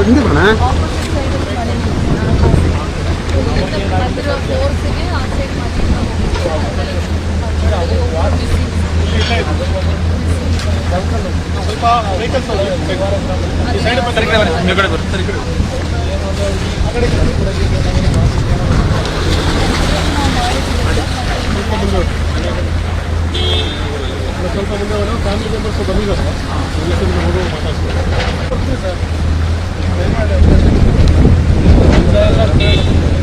ಮನೆ ಸ್ವಲ್ಪ ಮುಂದೆ ಫ್ಯಾಮಿಲಿ ಮೆಂಬರ್ಸ್ ಬಂದಿದ್ದಾರೆ. ರಿಲೇಷನ್ಗೆ Thank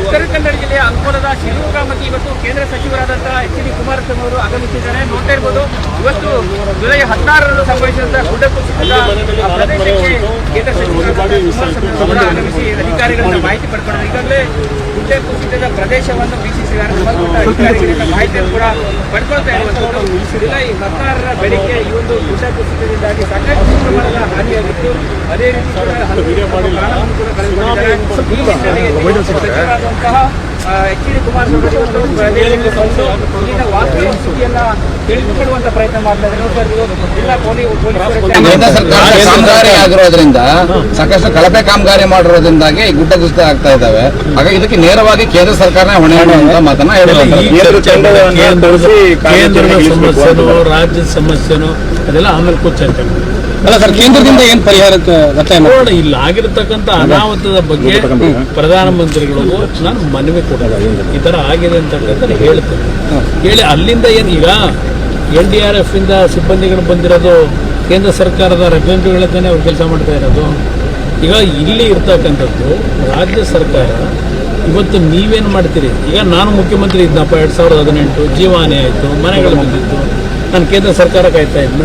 ಉತ್ತರ ಕನ್ನಡ ಜಿಲ್ಲೆಯ ಅಂಕೋಲದ ಶಿರೂರು ಗ್ರಾಮಕ್ಕೆ ಇವತ್ತು ಕೇಂದ್ರ ಸಚಿವರಾದಂತಹ ಎಚ್ ಡಿ ಕುಮಾರಸ್ವಾಮಿ ಅವರು ಆಗಮಿಸಿದ್ದಾರೆ. ನೋಡ್ತಾ ಇರ್ಬೋದು ಜುಲೈ ಹದಿನಾರರಂದು ಸಂಭವಿಸಿದಂತಹ ಗುಡ್ಡ ಕುಸಿತದ ಪ್ರದೇಶಕ್ಕೆ ಕೇಂದ್ರ ಅವರು ಆಗಮಿಸಿ ಅಧಿಕಾರಿಗಳಿಂದ ಮಾಹಿತಿ ಪಡ್ಕೊಂಡು ಈಗಾಗಲೇ ಗುಡ್ಡ ಕುಸಿತದ ಪ್ರದೇಶವನ್ನು ವೀಕ್ಷಿಸಿದ್ದಾರೆ ಸಂಬಂಧಪಟ್ಟ ಅಧಿಕಾರಿಗಳಿಂದ ಮಾಹಿತಿಯನ್ನು ಕೂಡ ಪಡ್ಕೊಳ್ತಾ ಇರುವಂತದ್ದು. ಜುಲೈ ಹದಿನಾರರ ಬೆಳಿಗ್ಗೆ ಈ ಒಂದು ಗುಡ್ಡ ಕುಸಿತದಿಂದಾಗಿ ಸಾಕಷ್ಟು ಪ್ರಮಾಣದ ಹಾನಿಯಾಗಿತ್ತು. ಅದೇ ರೀತಿ ಕೂಡ ಹಲವು ಪ್ರಾಣವನ್ನು ಕೂಡ ಕಳೆದುಕೊಂಡಿದ್ದಾರೆ. ಈ ನಿಟ್ಟಿನಲ್ಲಿ ಸಚಿವರಾದಂತಹ ಎಚ್ ಕುಮಾರಸ್ವಾಮಿ ಅವರು ಪ್ರದೇಶಕ್ಕೆ ಬಂದು ಇಲ್ಲಿನ ವಾಸ್ತವ ಸ್ಥಿತಿಯನ್ನ ತಿಳಿದುಕೊಳ್ಳುವಂತ ಪ್ರಯತ್ನ ಮಾಡ್ತಾ ಇದ್ದಾರೆ. ಜಿಲ್ಲಾ ಪೊಲೀಸ್ ಕೇಂದ್ರ ಸರ್ಕಾರ ಕಾಮಗಾರಿ ಆಗಿರೋದ್ರಿಂದ ಸಾಕಷ್ಟು ಕಳಪೆ ಕಾಮಗಾರಿ ಮಾಡಿರೋದ್ರಿಂದಾಗಿ ಗುಡ್ಡ ಕುಸಿತ ಆಗ್ತಾ ಇದ್ದಾವೆ. ಹಾಗಾಗಿ ಇದಕ್ಕೆ ನೇರವಾಗಿ ಕೇಂದ್ರ ಸರ್ಕಾರನೇ ಹೊಣೆ ಅಂತ ಮಾತನ್ನ ಹೇಳಿದ್ರು ರಾಜ್ಯ ಸಮಸ್ಯೆನೂ ರಾಜ್ಯದ ಸಮಸ್ಯೆನೂ ಅದೆಲ್ಲ ಆಮೇಲೆ ಕೂತ್ ಚರ್ಚೆ ಮಾಡಿ ಅಲ್ಲ ಸರ್ ಕೇಂದ್ರದಿಂದ ಏನ್ ಪರಿಹಾರಕ್ಕೆ ಒತ್ತಾಯ ಇಲ್ಲಿ ಆಗಿರತಕ್ಕಂತ ಅನಾಹುತದ ಬಗ್ಗೆ ಪ್ರಧಾನಮಂತ್ರಿಗಳಿಗೂ ನಾನು ಮನವಿ ಕೊಡಲ್ಲ ಈ ತರ ಆಗಿದೆ ಅಂತಕ್ಕಂಥ ಹೇಳ್ತೇನೆ. ಹೇಳಿ ಅಲ್ಲಿಂದ ಏನು ಈಗ ಎನ್ ಡಿ ಆರ್ ಎಫ್ ಇಂದ ಸಿಬ್ಬಂದಿಗಳು ಬಂದಿರೋದು ಕೇಂದ್ರ ಸರ್ಕಾರದ ರೆಪ್ರೆಸೆಂಟೇಟಿವ್ಗಳೇ ಅವ್ರು ಕೆಲಸ ಮಾಡ್ತಾ ಇರೋದು. ಈಗ ಇಲ್ಲಿ ಇರ್ತಕ್ಕಂಥದ್ದು ರಾಜ್ಯ ಸರ್ಕಾರ ಇವತ್ತು ನೀವೇನು ಮಾಡ್ತೀರಿ? ಈಗ ನಾನು ಮುಖ್ಯಮಂತ್ರಿ ಇದ್ನಪ್ಪ ಎರಡು ಸಾವಿರದ ಹದಿನೆಂಟು ಜೀವಾನಿ ಆಯಿತು ಮನೆಗಳು ಬಂದಿತ್ತು. ನಾನು ಕೇಂದ್ರ ಸರ್ಕಾರ ಕಾಯ್ತಾ ಇದ್ನ.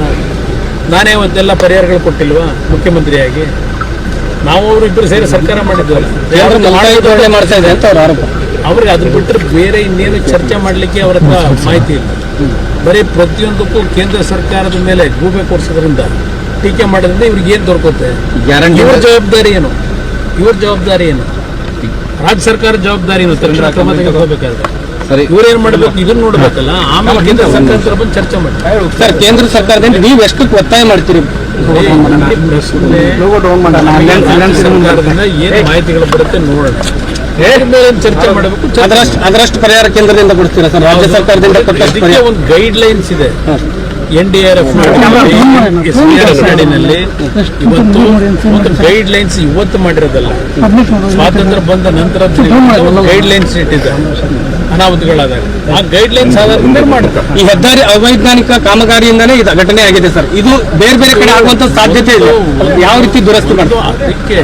ನಾನೇ ಒಂದೆಲ್ಲ ಪರಿಹಾರಗಳು ಕೊಟ್ಟಿಲ್ವಾ? ಮುಖ್ಯಮಂತ್ರಿಯಾಗಿ. ನಾವು ಅವರು ಇಬ್ಬರು ಸೇರಿ ಸರ್ಕಾರ ಮಾಡಿದ್ವಲ್ಲ? ಮಾಡ್ತಾ ಇದೆ ಅಂತ ಅವ್ರ ಆರೋಪ. ಅವ್ರಿಗೆ ಅದ್ರ ಬಿಟ್ಟರೆ ಬೇರೆ ಇನ್ನೇನು ಚರ್ಚೆ ಮಾಡಲಿಕ್ಕೆ ಅವ್ರ ಹತ್ರ ಮಾಹಿತಿ ಇಲ್ಲ. ಬರೀ ಪ್ರತಿಯೊಂದಕ್ಕೂ ಕೇಂದ್ರ ಸರ್ಕಾರದ ಮೇಲೆ ಗೂಬೆ ಕೊಡ್ಸೋದ್ರಿಂದ ಟೀಕೆ ಮಾಡೋದ್ರಿಂದ ಇವ್ರಿಗೆ ಏನು ದೊರಕುತ್ತೆ? ಇವ್ರ ಜವಾಬ್ದಾರಿ ಏನು? ಇವ್ರ ಜವಾಬ್ದಾರಿ ಏನು? ರಾಜ್ಯ ಸರ್ಕಾರ ಜವಾಬ್ದಾರಿ ಏನು? ಅಕ್ರಮ ಕ್ರಮ ತೆಗೆದುಕೋಬೇಕಾದ್ರೆ ಸರಿ. ಇವ್ರೇನ್ ಮಾಡ್ಬೇಕು? ಇದನ್ನ ನೋಡ್ಬೇಕಲ್ಲ? ಆಮೇಲೆ ಕೇಂದ್ರ ಸರ್ಕಾರ ಬಂದು ಚರ್ಚೆ ಮಾಡಿ ಸರ್ ಕೇಂದ್ರ ಸರ್ಕಾರದಿಂದ ನೀವು ಎಷ್ಟು ಒತ್ತಾಯ ಮಾಡ್ತೀರಿ? ಏನ್ ಏನು ಮಾಹಿತಿಗಳು ಬರುತ್ತೆ ನೋಡೋಣ ಚರ್ಚೆ ಮಾಡಬೇಕು ಅದರಷ್ಟು ಅದರಷ್ಟು ಪರಿಹಾರ ಕೇಂದ್ರದಿಂದ ಕೊಡ್ತೀರಾ ಸರ್? ರಾಜ್ಯ ಸರ್ಕಾರದಿಂದ ಒಂದು ಗೈಡ್ ಲೈನ್ಸ್ ಇದೆ ಎನ್ ಡಿ ಆರ್ ಎಫ್ ಇವತ್ತು ಒಂದು ಗೈಡ್ ಲೈನ್ಸ್ ಇವತ್ತು ಮಾಡಿರೋದಲ್ಲ. ಸ್ವಾತಂತ್ರ್ಯ ಬಂದ ನಂತರ ಗೈಡ್ ಲೈನ್ಸ್ ಇಟ್ಟಿದ್ದಾರೆ ಅನಾಹುತಗಳಾದಾಗ. ಆ ಗೈಡ್ ಲೈನ್ಸ್ ಮಾಡ್ತಾರೆ ಈ ಹೆದ್ದಾರಿ ಅವೈಜ್ಞಾನಿಕ ಕಾಮಗಾರಿಯಿಂದನೇ ಇದು ಘಟನೆ ಆಗಿದೆ ಸರ್. ಇದು ಬೇರೆ ಬೇರೆ ಕಡೆ ಆಗುವಂತ ಸಾಧ್ಯತೆ ಇದೆ ಯಾವ ರೀತಿ ದುರಸ್ತಿ ಮಾಡ್ತಾರೆ? ಅದಕ್ಕೆ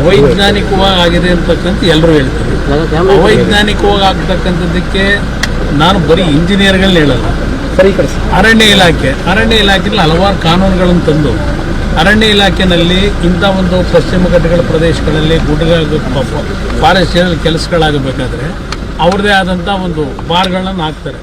ಅವೈಜ್ಞಾನಿಕವಾಗಿ ಆಗಿದೆ ಅಂತಕ್ಕಂಥ ಎಲ್ಲರೂ ಹೇಳ್ತಾರೆ. ಅವೈಜ್ಞಾನಿಕವಾಗಿ ಆಗ್ತಕ್ಕಂಥದ್ದಕ್ಕೆ ನಾನು ಬರೀ ಇಂಜಿನಿಯರ್ಗಳನ್ನ ಹೇಳಲ್ಲ. ಅರಣ್ಯ ಇಲಾಖೆ, ಅರಣ್ಯ ಇಲಾಖೆಯಲ್ಲಿ ಹಲವಾರು ಕಾನೂನುಗಳನ್ನು ತಂದು, ಅರಣ್ಯ ಇಲಾಖೆಯಲ್ಲಿ ಇಂಥ ಒಂದು ಪಶ್ಚಿಮ ಘಟ್ಟಗಳ ಪ್ರದೇಶಗಳಲ್ಲಿ ಗುಡ್ಡ ಫಾರೆಸ್ಟ್ ಕೆಲಸಗಳಾಗಬೇಕಾದ್ರೆ ಅವ್ರದ್ದೇ ಆದಂಥ ಒಂದು ಬಾರ್ಗಳನ್ನು ಹಾಕ್ತಾರೆ.